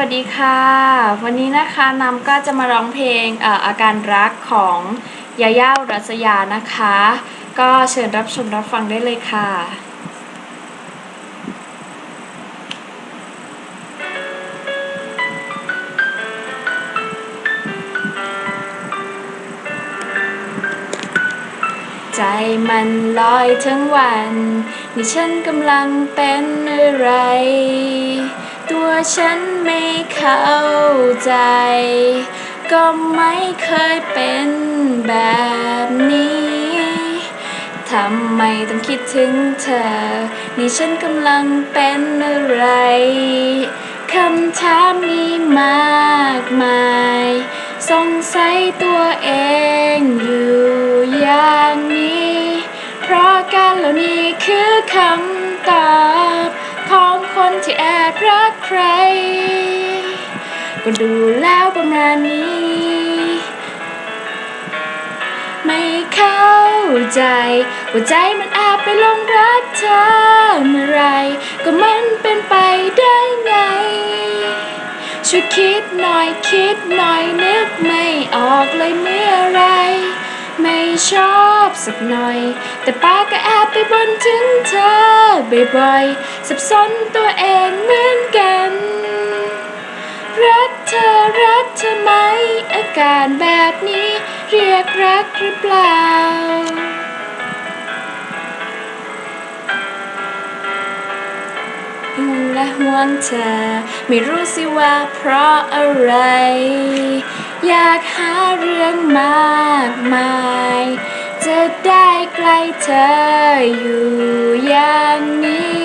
วัสดีค่ะ วันนี้นะคะน้ำก็จะมาร้องเพลงออาการรักของยาย่ารัสยานะคะ ก็เชิญรับชมรับฟังได้เลยค่ะใจมันลอยทั้งวัน นี่ฉันกำลังเป็นอะไร ฉันไม่เข้าใจ ก็ไม่เคยเป็นแบบนี้ ทำไมต้องคิดถึงเธอ นี่ฉันกำลังเป็นอะไรคำถามมีมากมาย สงสัยตัวเองอยู่อย่างนี้ เพราะการเหล่านี้คือคำ คนที่แอบรักใคร ก็ดูแล้วประมาณนี้ ไม่เข้าใจ ว่าใจมันแอาจไปลงรักเธอเมื่อไร ก็มันเป็นไปได้ไง ช่วยคิดหน่อยคิดหน่อยนึกไม่ออกเลยเมื่อไร ไม่ชอบสักหน่อย แต่ป้าก็แอบไปบนถึงเธอบ่อยๆ สับสนตัวเองเหมือนกัน รักเธอรักเธอไหม อาการแบบนี้เรียกรักหรือเปล่าห่วงและห่วงเธอ ไม่รู้สิว่าเพราะอะไร อยากหาเรื่องมากมาย จะได้ใกล้เธออยู่อย่างนี้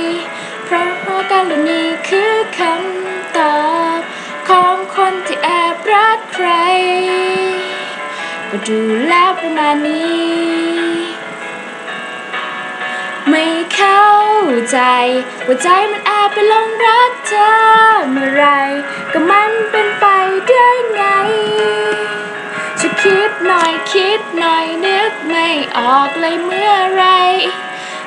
เพราะาการเหล่านี้คือคำตอบ ของคนที่แอบรักใคร ก็ดูแลประมาณนี้ ไม่เข้าใจ ว่าใจมันแอบไปหลงรักเธอเมื่อไร ก็มันเป็นไปได้ไง คิดหน่อยคิดหน่อยนึกไม่ออกเลยเมื่อไร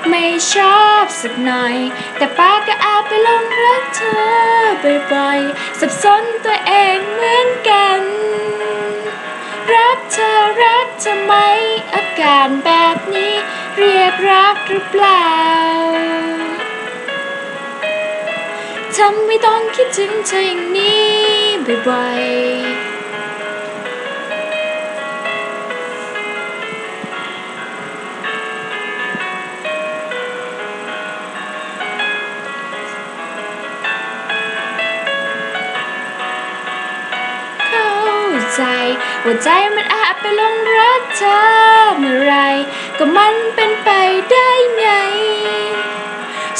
ไม่ชอบสักหน่อย แต่ป้าก็แอบไปลงรักเธอบ่อยๆสับสนตัวเองเหมือนกัน รักเธอรักเธอไหมอาการแบบนี้ เรียกรักหรือเปล่าทำไม่ต้องคิดถึงเธออย่างนี้บ่อยๆ ใจว่าใจมันอาจไปหลงรักเธอเมื่อไร ก็มันเป็นไปได้ไง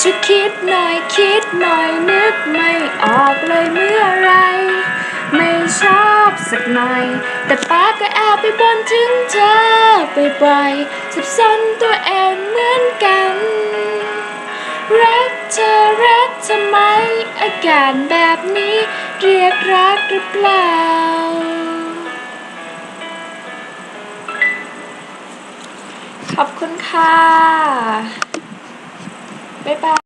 ช่วยคิดหน่อยคิดหน่อยนึกไม่ออกเลยเมื่อไร ไม่ชอบสักหน่อย แต่ป้าก็แอบไปบนถึงเธอบ่อยๆสับสนตัวเองเหมือนกัน รักเธอรักเธอไหมอาการแบบนี้ เรียกรักหรือเปล่า ขอบคุณค่ะ บ๊ายบาย